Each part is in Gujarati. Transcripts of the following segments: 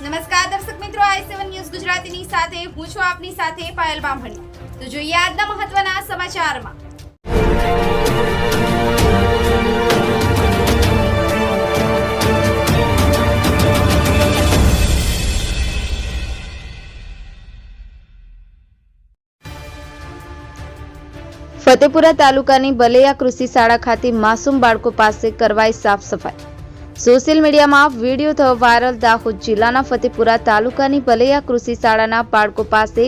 નમસ્કાર દર્શક મિત્રો, આઈ સેવન ન્યૂઝ ગુજરાતીની સાથે, હું છું આપની સાથે પાયલ બામણી. તો જોઈએ આજના મહત્વના સમાચારમાં. ફતેપુરા તાલુકાની બલૈયા કૃષિ શાળા ખાતે માસૂમ બાળકો પાસે કરવાઈ સાફ સફાઈ. સોશિયલ મીડિયામાં વીડિયો થયો વાયરલ. દાહોદ જિલ્લાના ફતેપુરા તાલુકાની બલૈયા કૃષિ શાળાના બાળકો પાસે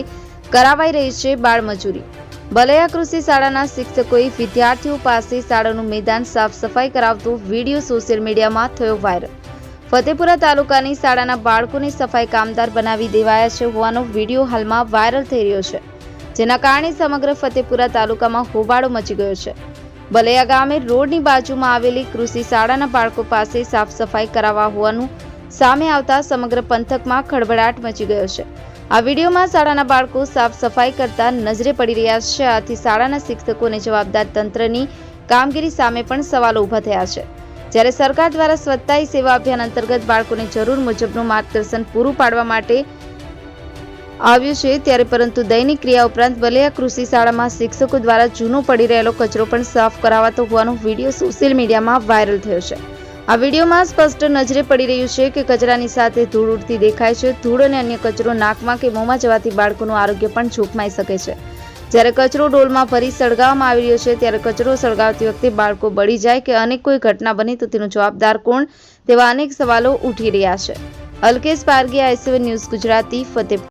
કરાવાઈ રહી છે બાળમજૂરી બલૈયા કૃષિ શાળાના શિક્ષકોએ વિદ્યાર્થીઓ પાસે શાળાનું મેદાન સાફ સફાઈ કરાવતો વીડિયો સોશિયલ મીડિયામાં થયો વાયરલ. ફતેપુરા તાલુકાની શાળાના બાળકોને સફાઈ કામદાર બનાવી દેવાયા છે હોવાનો વીડિયો હાલમાં વાયરલ થઈ રહ્યો છે, જેના કારણે સમગ્ર ફતેપુરા તાલુકામાં હોબાળો મચી ગયો છે. બલૈયા ગામે રોડની બાજુમાં આવેલી કૃષિ શાળાના બાળકો પાસે સાફ સફાઈ કરાવવા હોવાનું સામે આવતા સમગ્ર પંથકમાં ખળભળાટ મચી ગયો છે. આ વિડીયોમાં શાળાના બાળકો સાફ સફાઈ કરતા નજરે પડી રહ્યા છે. આથી શાળાના શિક્ષકોને જવાબદાર તંત્રની કામગીરી સામે પણ સવાલો ઊભા થયા છે. જ્યારે સરકાર દ્વારા સ્વચ્છતા સેવા અભિયાન અંતર્ગત બાળકોને જરૂર મુજબનું માર્ગદર્શન પૂરું પાડવા માટે આવ્યું છે ત્યારે પરંતુ દૈનિક ક્રિયા ઉપરાંત બલિયા કૃષિ શાળામાં શિક્ષકો દ્વારા જૂનો પડી રહેલો કચરો પણ સાફ કરાવાતો હોવાનો વીડિયો સોશિયલ મીડિયામાં વાયરલ થયો છે. આ વિડીયોમાં સ્પષ્ટ નજરે પડી રહ્યું છે કે કચરાની સાથે ધૂળ ઉડતી દેખાય છે. ધૂળ અને અન્ય કચરો નાકમાં કે મોંમાં જવાથી બાળકોનું આરોગ્ય પણ જોખમાઈ શકે છે. જ્યારે કચરો ડોલમાં ફરી સળગાવવામાં આવી રહ્યો છે, ત્યારે કચરો સળગાવતી વખતે બાળકો બળી જાય કે અનેક કોઈ ઘટના બની તો તેનો જવાબદાર કોણ? તેવા અનેક સવાલો ઉઠી રહ્યા છે. Alkesh Pargi I C one news Gujarati Fateh